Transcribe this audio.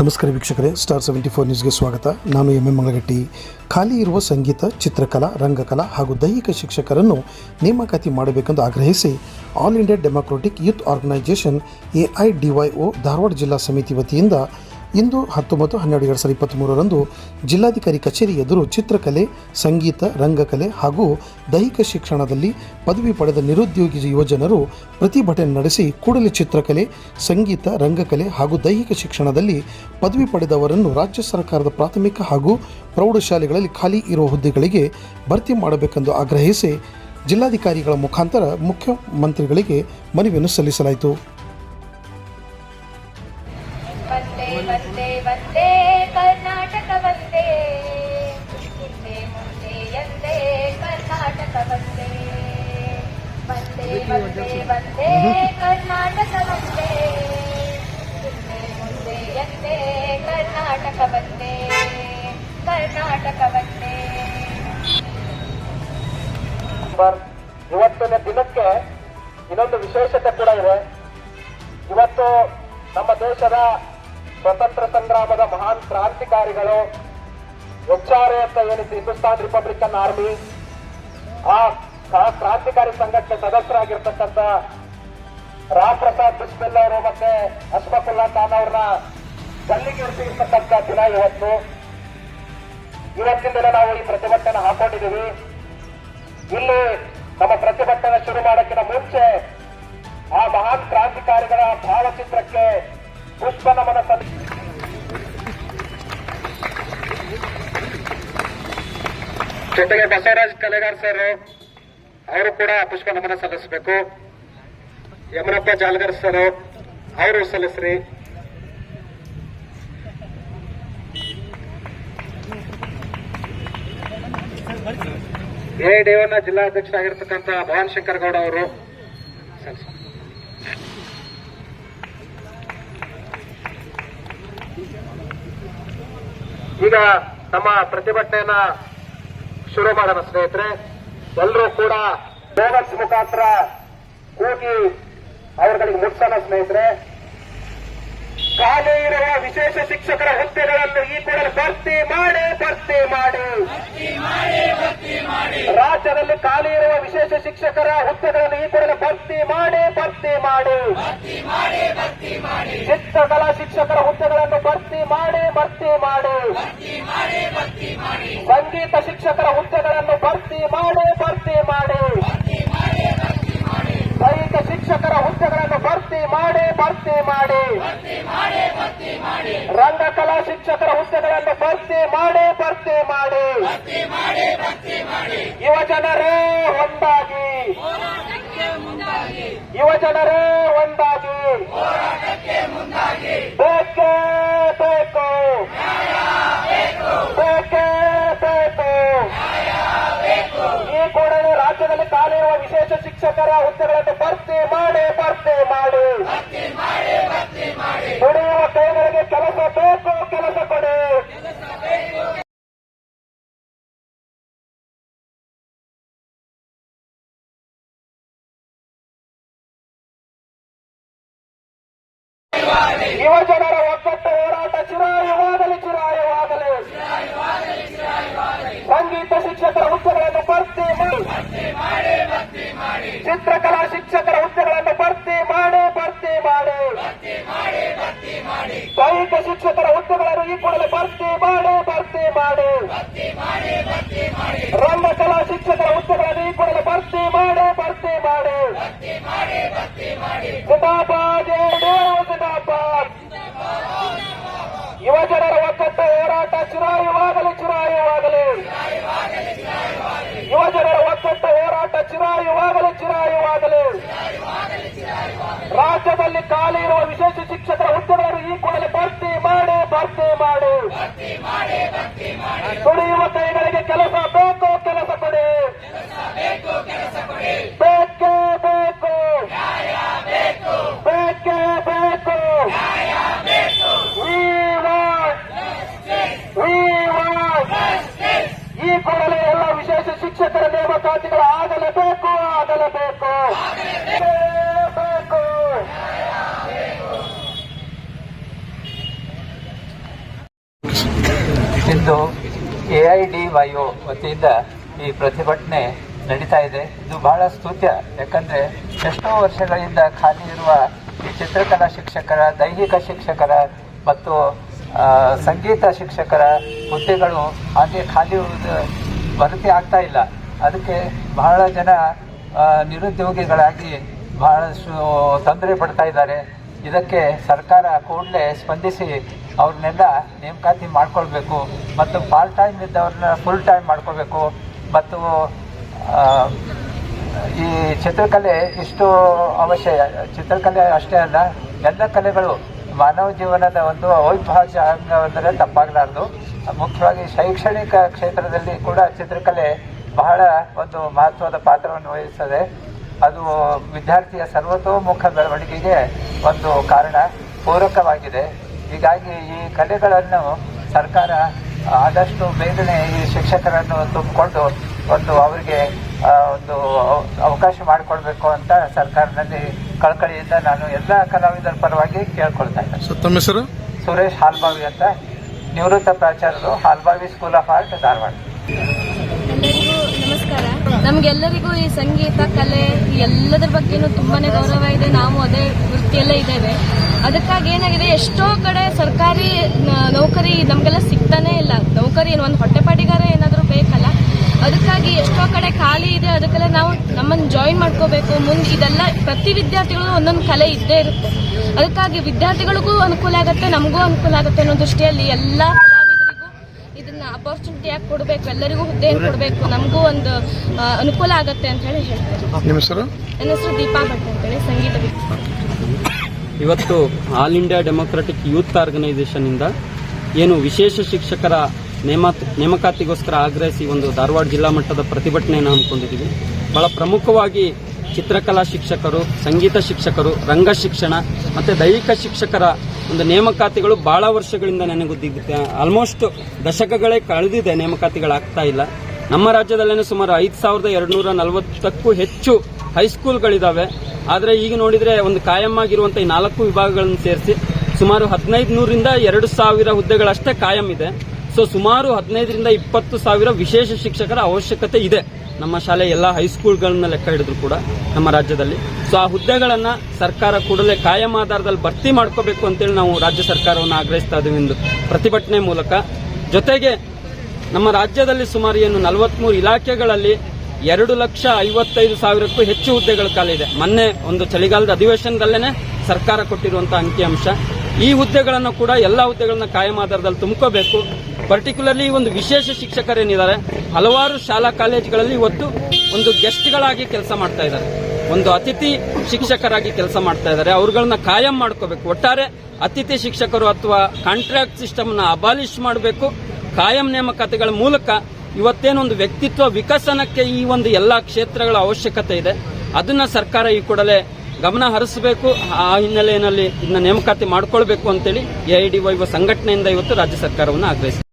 ನಮಸ್ಕಾರ ವೀಕ್ಷಕರೇ star seventy four ನ್ಯೂಸ್ಗೆ ಸ್ವಾಗತ. ನಾನು ಎಂ ಎಂ ಮಂಗಳಗಟ್ಟಿ ಖಾಲಿ ಇರುವ ಸಂಗೀತ, ಚಿತ್ರಕಲಾ, ರಂಗಕಲಾ ಹಾಗೂ ದೈಹಿಕ ಶಿಕ್ಷಕರನ್ನು ನೇಮಕಾತಿ ಮಾಡಬೇಕೆಂದು ಆಗ್ರಹಿಸಿ All India Democratic Youth Organisation A I D Dharwad ಜಿಲ್ಲಾ ಸಮಿತಿ ವತಿಯಿಂದ ಇಂದು ಹತ್ತೊಂಬತ್ತು ಹನ್ನೆರಡು ಎರಡು ಸಾವಿರದ ಇಪ್ಪತ್ತ್ಮೂರರಂದು ಜಿಲ್ಲಾಧಿಕಾರಿ ಕಚೇರಿ ಎದುರು ಚಿತ್ರಕಲೆ, ಸಂಗೀತ, ರಂಗಕಲೆ ಹಾಗೂ ದೈಹಿಕ ಶಿಕ್ಷಣದಲ್ಲಿ ಪದವಿ ಪಡೆದ ನಿರುದ್ಯೋಗಿ ಯುವಜನರು ಪ್ರತಿಭಟನೆ ನಡೆಸಿ ಕೂಡಲೇ ಚಿತ್ರಕಲೆ, ಸಂಗೀತ, ರಂಗಕಲೆ ಹಾಗೂ ದೈಹಿಕ ಶಿಕ್ಷಣದಲ್ಲಿ ಪದವಿ ಪಡೆದವರನ್ನು ರಾಜ್ಯ ಸರ್ಕಾರದ ಪ್ರಾಥಮಿಕ ಹಾಗೂ ಪ್ರೌಢಶಾಲೆಗಳಲ್ಲಿ ಖಾಲಿ ಇರುವ ಹುದ್ದೆಗಳಿಗೆ ಭರ್ತಿ ಮಾಡಬೇಕೆಂದು ಆಗ್ರಹಿಸಿ ಜಿಲ್ಲಾಧಿಕಾರಿಗಳ ಮುಖಾಂತರ ಮುಖ್ಯಮಂತ್ರಿಗಳಿಗೆ ಮನವಿಯನ್ನು ಸಲ್ಲಿಸಲಾಯಿತು. ವಂದೇ ಕರ್ನಾಟಕ ಬಂದೆ ಹಿಂದೆ ಮುಂದೆ ಎಂದೇ ಇವತ್ತಿನ ದಿನಕ್ಕೆ ಇನ್ನೊಂದು ವಿಶೇಷತೆ ಕೂಡ ಇದೆ. ಇವತ್ತು ನಮ್ಮ ದೇಶದ ಸ್ವತಂತ್ರ ಸಂಗ್ರಾಮದ ಮಹಾನ್ ಕ್ರಾಂತಿಕಾರಿಗಳು ಎಚ್ ಆರ್ ಎ ಅಂತ ಏನಿತ್ತು ಹಿಂದೂಸ್ತಾನ್ ರಿಪಬ್ಲಿಕನ್ ಆರ್ಮಿ ಆ ಕ್ರಾ- ಕ್ರಾಂತಿಕಾರಿ ಸಂಘಕ್ಕೆ ಸದಸ್ಯರಾಗಿರ್ತಕ್ಕಂಥ ರಾಮ್ ಪ್ರಸಾದ್ ಬಿಸ್ಮಿಲ್ ಅವರು ಮತ್ತೆ ಅಶ್ಫಕುಲ್ಲಾ ಖಾನ್ ಅವ್ರನ್ನ ಗಲ್ಲಿಗೇರಿಸಿರ್ತಕ್ಕಂಥ ದಿನ ಇವತ್ತು. ಇವತ್ತಿಂದಲೇ ನಾವು ಈ ಪ್ರತಿಭಟನೆ ಹಾಕೊಂಡಿದ್ದೀವಿ. ಇಲ್ಲಿ ನಮ್ಮ ಪ್ರತಿಭಟನೆ ಶುರು ಮಾಡೋಕ್ಕಿಂತ ಮುಂಚೆ ಆ ಮಹಾನ್ ಕ್ರಾಂತಿಕಾರಿಗಳ ಭಾವಚಿತ್ರಕ್ಕೆ ಪುಷ್ಪ ನಮನ ಸಲ್ಲಿ ಜೊತೆಗೆ ಬಸವರಾಜ್ ಕಲೆಗಾರ್ ಸರ್, ಅವರು ಕೂಡ ಪುಷ್ಪ ನಮನ ಸಲ್ಲಿಸಬೇಕು. ಯಮನಪ್ಪ ಜಾಲಗರ್ ಸರ್ ಅವರು ಸಲ್ಲಿಸ್ರಿ ಎ ಜಿಲ್ಲಾಧ್ಯಕ್ಷ ಜಿಲ್ಲಾಧ್ಯಕ್ಷರಾಗಿರ್ತಕ್ಕಂಥ ಭವಾನ್ ಶಂಕರ್ ಗೌಡ ಅವರು. ಈಗ ನಮ್ಮ ಪ್ರತಿಭಟನೆಯನ್ನ ಶುರು ಮಾಡೋಣ ಸ್ನೇಹಿತರೆ ಎಲ್ಲರೂ ಕೂಡ ಬೋನಸ್ ಮುಖಾಂತರ ಕೂಗಿ ಅವರುಗಳಿಗೆ ಮುಟ್ಸೋಣ ಸ್ನೇಹಿತರೆ, ಖಾಲಿ ಇರುವ ವಿಶೇಷ ಶಿಕ್ಷಕರ ಹುದ್ದೆಗಳನ್ನು ಈ ಕೂಡಲೇ ಭರ್ತಿ ಮಾಡಿ ಭರ್ತಿ ಮಾಡಿ. ರಾಜ್ಯದಲ್ಲಿ ಖಾಲಿ ಇರುವ ವಿಶೇಷ ಶಿಕ್ಷಕರ ಹುದ್ದೆಗಳನ್ನು ಈ ಕೂಡಲೇ ಭರ್ತಿ ಮಾಡಿ ಭರ್ತಿ ಮಾಡಿ. ಚಿತ್ರಕಲಾ ಶಿಕ್ಷಕರ ಹುದ್ದೆಗಳನ್ನು ಭರ್ತಿ ಮಾಡಿ ಭರ್ತಿ ಮಾಡಿ. ಸಂಗೀತ ಶಿಕ್ಷಕರ ಹುದ್ದೆಗಳನ್ನು ಭರ್ತಿ ಮಾಡಿ ಭರ್ತಿ ಮಾಡಿ ಶಿಕ್ಷಕರ ಹುದ್ದೆಗಳನ್ನು ಭರ್ತಿ ಮಾಡಿ ಭರ್ತಿ ಮಾಡಿ. ರಂಗಕಲಾ ಶಿಕ್ಷಕರ ಹುದ್ದೆಗಳನ್ನು ಭರ್ತಿ ಮಾಡಿ ಭರ್ತಿ ಮಾಡಿ. ಯುವಜನರೇ ಒಂದಾಗಿ. ಯುವಜನರೇ ಒಂದಾಗಿ. ಬೇಕೇ ಬೇಕೇ ಬೇಕು ಈ ಕೂಡಲೇ ರಾಜ್ಯದಲ್ಲಿ ಖಾಲಿ ಇರುವ ವಿಶೇಷ ಶಿಕ್ಷಕರ ಹುದ್ದೆಗಳನ್ನು ಭರ್ತಿ ಮಾಡಿ ಭರ್ತಿ ಮಾಡಿ. ದುಡಿಯುವ ಕೈಗಳಿಗೆ ಕೆಲಸ ಬೇಕು ಕೆಲಸ ಕೊಡಿ. ಯುವಜನರ ಒಗ್ಗಟ್ಟು ಹೋರಾಟ ಚಿರಾಯುವಾಗಲಿ ಚಿರಾಯುವಾಗಲಿ ಸಂಗೀತ ಶಿಕ್ಷಕರ ಹುದ್ದೆಗಳನ್ನು ಭರ್ತಿ ಮಾಡಿ. ಚಿತ್ರಕಲಾ ಶಿಕ್ಷಕರ ಹುದ್ದೆಗಳನ್ನು ಭರ್ತಿ ಮಾಡಿ ಭರ್ತಿ ಮಾಡಿ. ದೈಹಿಕ ಶಿಕ್ಷಕರ ಹುದ್ದೆಗಳನ್ನು ಈ ಕೂಡಲೇ ಭರ್ತಿ ಮಾಡಿ ಭರ್ತಿ ಮಾಡಿ. ರಂಗಕಲಾ ಶಿಕ್ಷಕರ ಹುದ್ದೆಗಳನ್ನು ಈ ಕೂಡಲೇ ಭರ್ತಿ ಮಾಡಿ ಭರ್ತಿ ಮಾಡಿ. ಜಿಂದಾಬಾದ್ ಜಿಂದಾಬಾದ್ ಯುವಜನರ ಒಕ್ಕಟ್ಟ ಹೋರಾಟ ಚಿರಾಯುವಾಗಲಿ ಚಿರಾಯುವಾಗಲಿ. ಯುವಜನರ ಒತ್ತೊತ್ತ ಹೋರಾಟ ಚಿರಾಯುವಾಗಲೇ ಚಿರಾಯುವಾಗಲೇ. ರಾಜ್ಯದಲ್ಲಿ ಖಾಲಿ ಇರುವ ವಿಶೇಷ ಶಿಕ್ಷಕರ ಹುದ್ದೆಗಳನ್ನು ಈ ಕೂಡಲೇ ಭರ್ತಿ ಮಾಡಿ ಭರ್ತಿ ಮಾಡಿ ದುಡಿಯುವ ಕೈಗಳಿಗೆ ಕೆಲಸ ಬೇಕು ಕೆಲಸ ಕೊಡಿ ಬೇಕೇ ಬೇಕು ಬೇಕೇ ಬೇಕು We want We want ಈ ಕೂಡಲೇ ಎಲ್ಲ ವಿಶೇಷ ಶಿಕ್ಷಕರ ನೇಮಕಾತಿಗಳು ಆಗಲೇಬೇಕು ಆಗಲೇಬೇಕು ಬೇಕು ಡಿ ವೈ ಒ ವತಿಯಿಂದ ಈ ಪ್ರತಿಭಟನೆ ನಡೀತಾ ಇದೆ. ಇದು ಬಹಳ ಸ್ತುತ್ಯ. ಯಾಕಂದ್ರೆ ಎಷ್ಟೋ ವರ್ಷಗಳಿಂದ ಖಾಲಿ ಇರುವ ಈ ಚಿತ್ರಕಲಾ ಶಿಕ್ಷಕರ, ದೈಹಿಕ ಶಿಕ್ಷಕರ ಮತ್ತು ಸಂಗೀತ ಶಿಕ್ಷಕರ ಹುದ್ದೆಗಳು ಹಾಗೆ ಖಾಲಿ ಭರ್ತಿ ಆಗ್ತಾ ಇಲ್ಲ. ಅದಕ್ಕೆ ಬಹಳ ಜನ ನಿರುದ್ಯೋಗಿಗಳಾಗಿ ಬಹಳಷ್ಟು ತೊಂದರೆ ಪಡ್ತಾ ಇದ್ದಾರೆ. ಇದಕ್ಕೆ ಸರ್ಕಾರ ಕೂಡಲೇ ಸ್ಪಂದಿಸಿ ಅವ್ರನ್ನೆಲ್ಲ ನೇಮಕಾತಿ ಮಾಡ್ಕೊಳ್ಬೇಕು ಮತ್ತು ಪಾರ್ಟ್ ಟೈಮ್ ಇದ್ದವ್ರನ್ನ ಫುಲ್ ಟೈಮ್ ಮಾಡ್ಕೋಬೇಕು ಮತ್ತು ಈ ಚಿತ್ರಕಲೆ ಇಷ್ಟು ಅವಶ್ಯ, ಚಿತ್ರಕಲೆ ಅಷ್ಟೇ ಅಲ್ಲ, ಎಲ್ಲ ಕಲೆಗಳು ಮಾನವ ಜೀವನದ ಒಂದು ಅವಿಭಾಜ್ಯ ಅಂಗವೆಂದರೆ ತಪ್ಪಾಗಲಾರದು. ಮುಖ್ಯವಾಗಿ ಶೈಕ್ಷಣಿಕ ಕ್ಷೇತ್ರದಲ್ಲಿ ಕೂಡ ಚಿತ್ರಕಲೆ ಬಹಳ ಒಂದು ಮಹತ್ವದ ಪಾತ್ರವನ್ನು ವಹಿಸುತ್ತದೆ ಅದು ವಿದ್ಯಾರ್ಥಿಯ ಸರ್ವತೋಮುಖ ಬೆಳವಣಿಗೆಗೆ ಒಂದು ಕಾರಣ, ಪೂರಕವಾಗಿದೆ. ಹೀಗಾಗಿ ಈ ಕಲೆಗಳನ್ನು ಸರ್ಕಾರ ಆದಷ್ಟು ಬೇಗನೆ ಈ ಶಿಕ್ಷಕರನ್ನು ತುಂಬಿಕೊಂಡು ಒಂದು ಅವರಿಗೆ ಒಂದು ಅವಕಾಶ ಮಾಡಿಕೊಡ್ಬೇಕು ಅಂತ ಸರ್ಕಾರದಲ್ಲಿ ಕಳಕಳಿಯಿಂದ ನಾನು ಎಲ್ಲ ಕಲಾವಿದರ ಪರವಾಗಿ ಕೇಳ್ಕೊಳ್ತಾ ಇದ್ದೇನೆ. ಹೆಸರು? ಸುರೇಶ್ ಹಾಲ್ಬಾವಿ ಅಂತ ನಿವೃತ್ತ ಪ್ರಾಚಾರ್ಯರು Halbavi School of Art Dharwad. ನಮಗೆಲ್ಲರಿಗೂ ಈ ಸಂಗೀತ, ಕಲೆ ಎಲ್ಲದರ ಬಗ್ಗೆನೂ ತುಂಬಾನೇ ಗೌರವ ಇದೆ. ನಾವು ಅದೇ ವೃತ್ತಿಯಲ್ಲೇ ಇದ್ದೇವೆ. ಅದಕ್ಕಾಗಿ ಏನಾಗಿದೆ, ಎಷ್ಟೋ ಕಡೆ ಸರ್ಕಾರಿ ನೌಕರಿ ನಮಗೆಲ್ಲ ಸಿಗ್ತಾನೆ ಇಲ್ಲ. ನೌಕರಿ ಏನು, ಒಂದು ಹೊಟ್ಟೆಪಾಡಿಗಾರ ಏನಾದರೂ ಬೇಕಲ್ಲ? ಅದಕ್ಕಾಗಿ ಎಷ್ಟೋ ಕಡೆ ಖಾಲಿ ಇದೆ. ಅದಕ್ಕೆಲ್ಲ ನಾವು ನಮ್ಮನ್ನು ಜಾಯಿನ್ ಮಾಡ್ಕೋಬೇಕು. ಮುಂದೆ ಇದೆಲ್ಲ ಪ್ರತಿ ವಿದ್ಯಾರ್ಥಿಗಳು ಒಂದೊಂದು ಕಲೆ ಇದ್ದೇ ಇರುತ್ತೆ. ಅದಕ್ಕಾಗಿ ವಿದ್ಯಾರ್ಥಿಗಳಿಗೂ ಅನುಕೂಲ ಆಗುತ್ತೆ, ನಮಗೂ ಅನುಕೂಲ ಆಗುತ್ತೆ ಅನ್ನೋ ದೃಷ್ಟಿಯಲ್ಲಿ ಎಲ್ಲ ಅಪರ್ಚುನಿಟಿ ಯಾಕೆ ಕೊಡಬೇಕು ಎಲ್ಲರಿಗೂ ಹುದ್ದೆಯನ್ನು ಕೊಡಬೇಕು ನಮಗೂ ಒಂದು ಅನುಕೂಲ ಆಗುತ್ತೆ ಅಂತ ಹೇಳಿ ಹೇಳ್ತಾರೆ. ನಿಮ್ಮ ಹೆಸರು? ನನ್ನ ಹೆಸರು ದೀಪಾ ಭಟ್ ಅಂತೇಳಿ ಸಂಗೀತ ಇವತ್ತು All India Democratic Youth Organisation ಇಂದ ಏನು ವಿಶೇಷ ಶಿಕ್ಷಕರ ನೇಮಕ ನೇಮಕಾತಿಗೋಸ್ಕರ ಆಗ್ರಹಿಸಿ ಒಂದು ಧಾರವಾಡ ಜಿಲ್ಲಾ ಮಟ್ಟದ ಪ್ರತಿಭಟನೆಯನ್ನು ಹಮ್ಮಿಕೊಂಡಿದ್ದೀವಿ. ಬಹಳ ಪ್ರಮುಖವಾಗಿ ಚಿತ್ರಕಲಾ ಶಿಕ್ಷಕರು, ಸಂಗೀತ ಶಿಕ್ಷಕರು, ರಂಗ ಶಿಕ್ಷಣ ಮತ್ತು ದೈಹಿಕ ಶಿಕ್ಷಕರ ಒಂದು ನೇಮಕಾತಿಗಳು ಭಾಳ ವರ್ಷಗಳಿಂದ ನೆನೆಗುದ್ದಿದೆ ಆಲ್ಮೋಸ್ಟ್ ದಶಕಗಳೇ ಕಳೆದಿದೆ ನೇಮಕಾತಿಗಳಾಗ್ತಾ ಇಲ್ಲ. ನಮ್ಮ ರಾಜ್ಯದಲ್ಲೇ ಸುಮಾರು ಐದು ಸಾವಿರದ ಎರಡುನೂರ ನಲವತ್ತಕ್ಕೂ ಹೆಚ್ಚು ಹೈಸ್ಕೂಲ್ಗಳಿದ್ದಾವೆ ಆದರೆ ಈಗ ನೋಡಿದರೆ ಒಂದು ಕಾಯಂ ಆಗಿರುವಂತ ಈ ನಾಲ್ಕು ವಿಭಾಗಗಳನ್ನು ಸೇರಿಸಿ ಸುಮಾರು ಹದಿನೈದು ನೂರಿಂದ ಎರಡು ಸಾವಿರ ಹುದ್ದೆಗಳಷ್ಟೇ ಕಾಯಂ ಇದೆ. ಸೊ ಸುಮಾರು ಹದಿನೈದರಿಂದ ಇಪ್ಪತ್ತು ಸಾವಿರ ವಿಶೇಷ ಶಿಕ್ಷಕರ ಅವಶ್ಯಕತೆ ಇದೆ. ನಮ್ಮ ಶಾಲೆ ಎಲ್ಲ ಹೈಸ್ಕೂಲ್ಗಳನ್ನ ಲೆಕ್ಕ ಹಿಡಿದ್ರು ಕೂಡ ನಮ್ಮ ರಾಜ್ಯದಲ್ಲಿ. ಸೊ ಆ ಹುದ್ದೆಗಳನ್ನ ಸರ್ಕಾರ ಕೂಡಲೇ ಕಾಯಂ ಆಧಾರದಲ್ಲಿ ಭರ್ತಿ ಮಾಡ್ಕೋಬೇಕು ಅಂತೇಳಿ ನಾವು ರಾಜ್ಯ ಸರ್ಕಾರವನ್ನು ಆಗ್ರಹಿಸ್ತಾ ಇದ್ದೀವಿ ಎಂದು ಪ್ರತಿಭಟನೆ ಮೂಲಕ. ಜೊತೆಗೆ ನಮ್ಮ ರಾಜ್ಯದಲ್ಲಿ ಸುಮಾರು ಏನು ನಲವತ್ಮೂರು ಇಲಾಖೆಗಳಲ್ಲಿ ಎರಡು ಲಕ್ಷ ಐವತ್ತೈದು ಸಾವಿರಕ್ಕೂ ಹೆಚ್ಚು ಹುದ್ದೆಗಳ ಖಾಲಿ ಇದೆ. ಮೊನ್ನೆ ಒಂದು ಚಳಿಗಾಲದ ಅಧಿವೇಶನದಲ್ಲೇನೆ ಸರ್ಕಾರ ಕೊಟ್ಟಿರುವಂತಹ ಅಂಕಿಅಂಶ ಈ ಹುದ್ದೆಗಳನ್ನು ಕೂಡ ಎಲ್ಲ ಹುದ್ದೆಗಳನ್ನ ಕಾಯಂ ಆಧಾರದಲ್ಲಿ ತುಂಬ್ಕೋಬೇಕು. ಪರ್ಟಿಕ್ಯುಲರ್ಲಿ ಒಂದು ವಿಶೇಷ ಶಿಕ್ಷಕರೇನಿದ್ದಾರೆ ಹಲವಾರು ಶಾಲಾ ಕಾಲೇಜುಗಳಲ್ಲಿ ಇವತ್ತು ಒಂದು ಗೆಸ್ಟ್ಗಳಾಗಿ ಕೆಲಸ ಮಾಡ್ತಾ ಇದ್ದಾರೆ. ಒಂದು ಅತಿಥಿ ಶಿಕ್ಷಕರಾಗಿ ಕೆಲಸ ಮಾಡ್ತಾ ಇದ್ದಾರೆ. ಅವ್ರುಗಳನ್ನ ಕಾಯಂ ಮಾಡ್ಕೋಬೇಕು. ಒಟ್ಟಾರೆ ಅತಿಥಿ ಶಿಕ್ಷಕರು ಅಥವಾ ಕಾಂಟ್ರಾಕ್ಟ್ ಸಿಸ್ಟಮ್ನ ಅಬಾಲಿಷ್ ಮಾಡಬೇಕು. ಕಾಯಂ ನೇಮಕಾತಿಗಳ ಮೂಲಕ ಇವತ್ತೇನೊಂದು ವ್ಯಕ್ತಿತ್ವ ವಿಕಸನಕ್ಕೆ ಈ ಒಂದು ಎಲ್ಲಾ ಕ್ಷೇತ್ರಗಳ ಅವಶ್ಯಕತೆ ಇದೆ. ಅದನ್ನ ಸರ್ಕಾರ ಈ ಕೂಡಲೇ ಗಮನ ಹರಿಸಬೇಕು. ಆ ಹಿನ್ನೆಲೆಯಲ್ಲಿ ಇದನ್ನ ನೇಮಕಾತಿ ಮಾಡಿಕೊಳ್ಬೇಕು ಅಂತೇಳಿ ಎಐಡಿವೈ ಸಂಘಟನೆಯಿಂದ ಇವತ್ತು ರಾಜ್ಯ ಸರ್ಕಾರವನ್ನು ಆಗ್ರಹಿಸಿದೆ